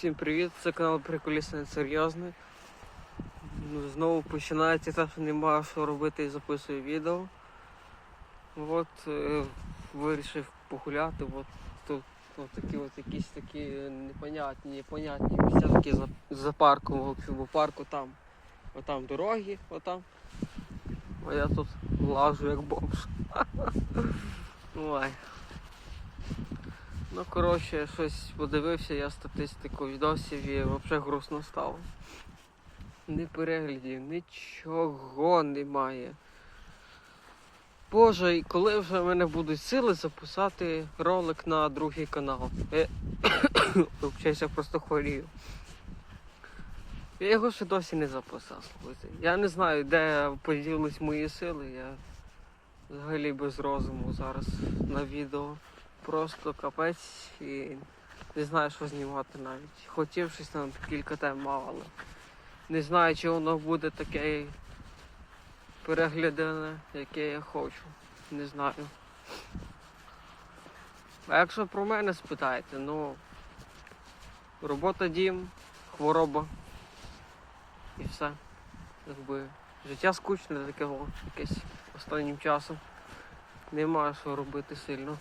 Всім привіт, це канал Приколісне Серйозне. Знову починається те, що немає що робити і записую відео. От е, вирішив погуляти. От тут от такі от якісь такі непонятні, непонятні місця за, за парком, бо парку там. Отам дороги, отам. А я тут лажу як бомж. Ой. Ну, коротше, щось подивився я статистику відосів і взагалі грустно стало. Ні переглядів, нічого немає. Боже, і коли вже в мене будуть сили записати ролик на другий канал. Е, я просто хворію. Я його ще досі не записав, слухайте. Я не знаю, де поділились мої сили. Я взагалі без розуму зараз на відео. Просто капець і не знаю, що знімати навіть. Хотів щось там кілька тем мав, але не знаю, чи воно буде таке переглядане, яке я хочу. Не знаю. А якщо про мене спитаєте, ну робота дім, хвороба і все. Якби життя скучне таке якесь останнім часом. Нема що робити сильно.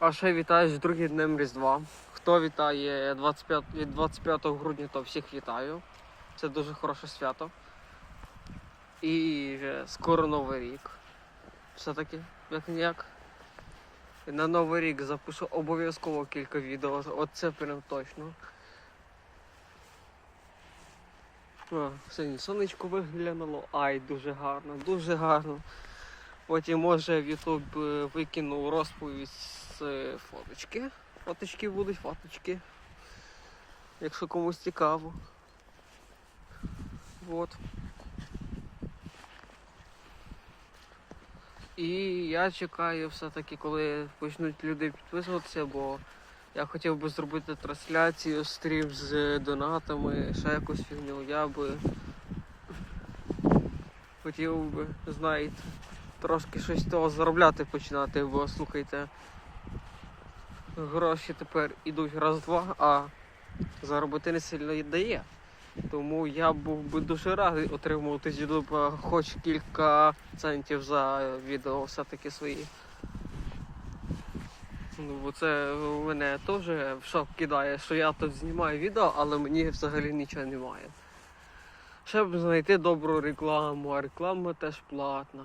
А ще вітаю з другим днем Різдва. Хто вітає 25, від 25 грудня, то всіх вітаю. Це дуже хороше свято. І скоро Новий рік. Все-таки, як ніяк. На Новий рік запишу обов'язково кілька відео. Оце прям точно. О, сьогодні сонечко виглянуло. Ай, дуже гарно, дуже гарно. Потім може в YouTube е, викину розповідь з е, фоточки. Фоточки будуть фоточки. Якщо комусь цікаво. Вот. І я чекаю все-таки, коли почнуть люди підписуватися, бо я хотів би зробити трансляцію, стрім з донатами, ще якусь фігню. Я би хотів би, знаєте, трошки щось того заробляти починати, бо слухайте, гроші тепер ідуть раз-два, а заробити не сильно і дає. Тому я був би дуже радий отримувати з YouTube хоч кілька центів за відео все-таки свої. Ну, бо це мене теж в шок кидає, що я тут знімаю відео, але мені взагалі нічого немає. Щоб знайти добру рекламу, а реклама теж платна.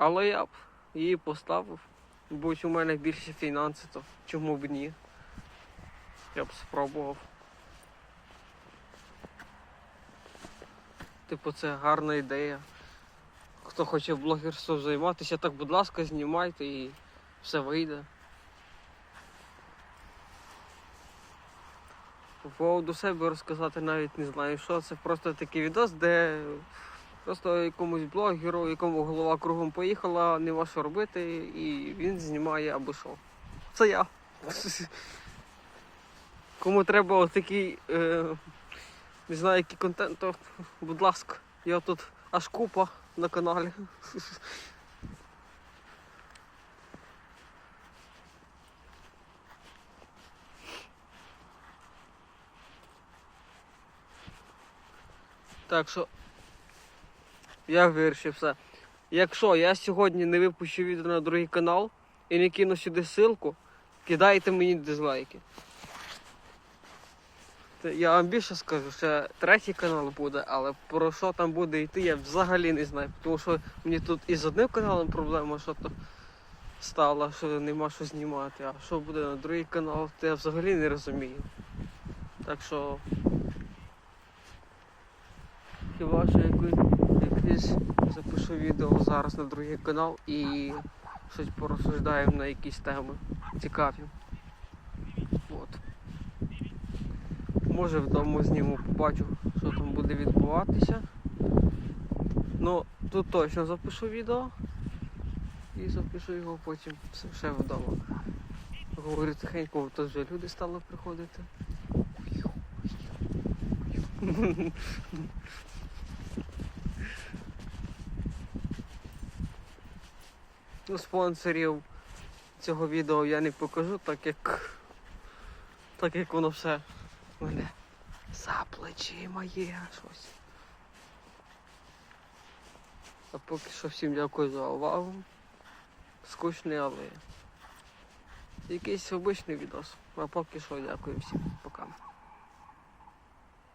Але я б її поставив. Будь у мене більше фінансів, то чому б ні? Я б спробував. Типу, це гарна ідея. Хто хоче блогерством займатися, так будь ласка, знімайте і все вийде. По поводу себе розказати навіть не знаю що. Це просто такий відос, де просто якомусь блогеру, якому голова кругом поїхала, нема що робити, і він знімає або що. Це я. Кому треба отакий, е, не знаю, який контент, то будь ласка, я тут аж купа на каналі. Так що я вирішив все. Якщо я сьогодні не випущу відео на другий канал і не кину сюди ссылку, кидайте мені дизлайки. Я вам більше скажу, що третій канал буде, але про що там буде йти, я взагалі не знаю. Тому що мені тут із одним каналом проблема, що то стала, що нема що знімати. А що буде на другий канал, то я взагалі не розумію. Так що хіба що якось, якось запишу відео зараз на другий канал і щось порозсуждаємо на якісь теми цікаві. От. Може вдома зніму, побачу, що там буде відбуватися. Ну, тут точно запишу відео і запишу його потім ще вдома. Говорю тихенько, тут вже люди стали приходити. Спонсорів цього відео я не покажу, так як так як воно все мене за плечима є щось. А поки що всім дякую за увагу. Скучний, але якийсь обичний відос. А поки що дякую всім. Пока.